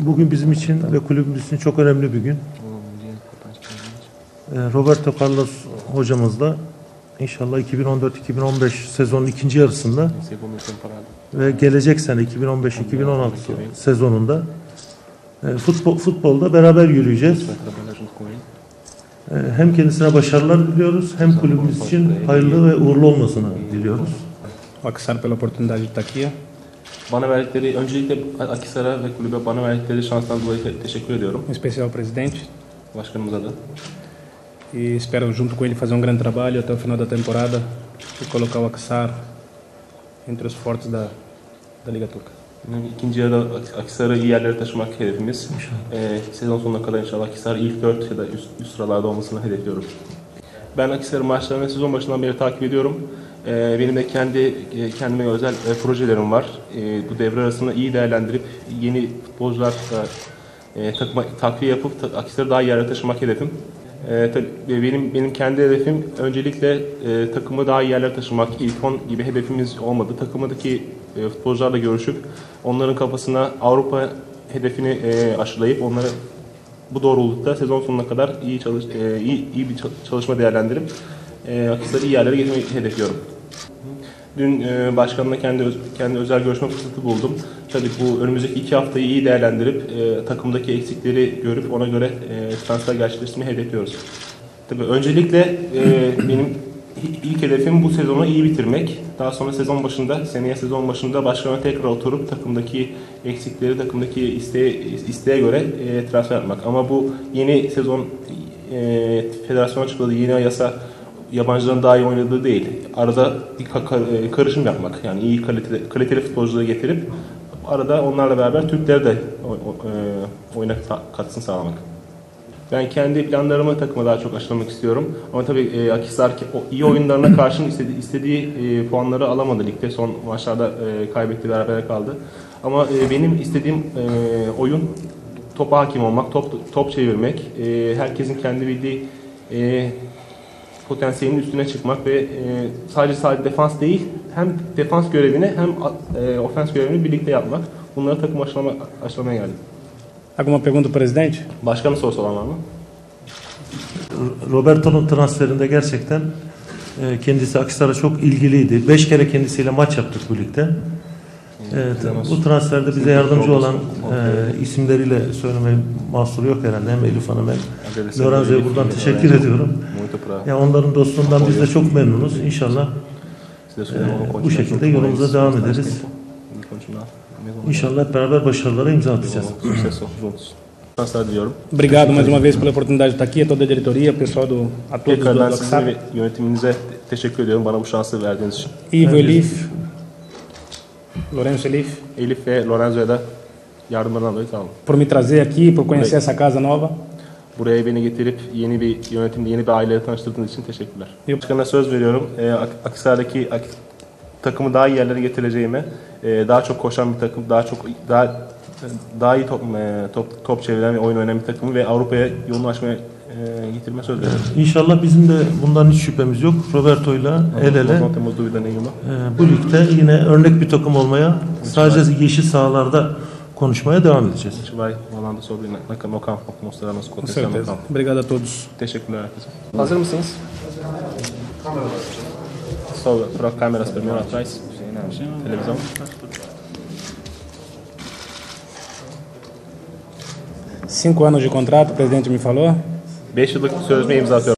Bugün bizim için ve kulübümüz için çok önemli bir gün. Ee, Roberto Carlos hocamızla inşallah 2014-2015 sezonun ikinci yarısında ve gelecek sene 2015-2016 sezonunda e, futbol futbolda beraber yürüyeceğiz. Ee, Hem kendisine başarılar diliyoruz hem kulübümüz için hayırlı ve uğurlu olmasını diliyoruz. Aksar pela oportunidade de estar aqui. Bana verdikleri, öncelikle Akisar'a ve kulübe bana verdikleri şanstan dolayı te- teşekkür ediyorum. Em especial ao presidente. Başkanımıza da. E espero junto com ele fazer um grande trabalho até o final da temporada e colocar o Aksar entre os fortes da, da Liga Turca. İkinci yarıda Ak- Akisar'ı iyi yerlere taşımak hedefimiz. Ee, sezon sonuna kadar inşallah Akisar ilk 4 ya da üst, üst sıralarda olmasını hedefliyorum. Ben Akisar'ın maçlarını sezon başından beri takip ediyorum. Ee, benim de kendi e, kendime özel e, projelerim var. Ee, bu devre arasında iyi değerlendirip yeni futbolcular da e, takviye yapıp ta, Akisar'ı daha iyi yerlere taşımak hedefim. Tabii benim benim kendi hedefim öncelikle e, takımı daha iyi yerlere taşımak. İlk 10 gibi hedefimiz olmadı. Takımdaki e, futbolcularla görüşüp onların kafasına Avrupa hedefini e, aşılayıp onları bu doğrultuda sezon sonuna kadar iyi çalış e, iyi, iyi bir çal- çalışma değerlendirip e, Akhisar'ı iyi yerlere getirmeyi hedefliyorum. Dün e, başkanla kendi kendi özel görüşme fırsatı buldum. Tabii bu önümüzdeki iki haftayı iyi değerlendirip e, takımdaki eksikleri görüp ona göre e, transfer gerçekleştirmeyi hedefliyoruz. Tabii öncelikle e, benim ilk hedefim bu sezonu iyi bitirmek. Daha sonra sezon başında, seneye sezon başında başkana tekrar oturup takımdaki eksikleri, takımdaki isteğe, isteğe göre e, transfer yapmak. Ama bu yeni sezon e, federasyon açıkladığı yeni yasa yabancıların daha iyi oynadığı değil. Arada bir e, karışım yapmak. Yani iyi kaliteli, kaliteli futbolcuları getirip arada onlarla beraber Türkleri de e, oyuna katkısını sağlamak. Ben kendi planlarımı takıma daha çok aşılamak istiyorum. Ama tabii e, o iyi oyunlarına karşın istediği, istediği puanları alamadı ligde. Son maçlarda e, kaybetti, beraber kaldı. Ama e, benim istediğim oyun topa hakim olmak, top top çevirmek, herkesin kendi bildiği potansiyelinin üstüne çıkmak ve e, sadece sadece defans değil, hem defans görevini hem e, ofens görevini birlikte yapmak. Bunları takım aşılama, aşılamaya geldim. Alguma pergunta, presidente? Başka bir sorusu olan var mı? Roberto'nun transferinde gerçekten e, kendisi Akhisar'a çok ilgiliydi. Beş kere kendisiyle maç yaptık bu ligde. Evet, bu transferde bize yardımcı olan e, isimleriyle söylemeye mahsuru yok herhalde. Hem Elif Hanım hem Lorenzo'ya buradan teşekkür ediyorum. Ya onların dostluğundan biz de çok memnunuz. İnşallah onu bu şekilde yolumuza devam ederiz. e inşallah beraber başarılara imza atacağız. Obrigado mais uma vez pela oportunidade de estar aqui, a toda a diretoria, pessoal do, a todos do, ve yönetiminize te- teşekkür ediyorum bana bu şansı verdiğiniz için. Ivo Elif, Lourenço Elif, Elif ve Lorenzo'ya da yardımlarından dolayı sağ olun. por me trazer aqui, por conhecer essa casa nova. Buraya beni getirip yeni bir yönetimde yeni bir aileyle tanıştırdığınız için teşekkürler. Başkan'a söz veriyorum. E, Ak- Akhisar'daki Ak- takımı daha iyi yerlere getireceğime, e, daha çok koşan bir takım, daha çok daha daha iyi top, e, top, top çeviren ve oyun oynayan bir takımı ve Avrupa'ya yolunu açmaya e, getirme söz veriyorum. İnşallah bizim de bundan hiç şüphemiz yok. Roberto'yla el ele e, bu ligde yine örnek bir takım olmaya, sadece yeşil sahalarda konuşmaya devam edeceğiz. A gente vai falando sobre na, na, no campo, mostrar nosso Com potencial no certeza. campo. Obrigado a todos. Teşekkürler herkese. Hazır mısınız? Sol, troca câmeras primeiro atrás. Televisão. Cinco anos de contrato, o presidente me falou. 5 yıllık sözleşme imza.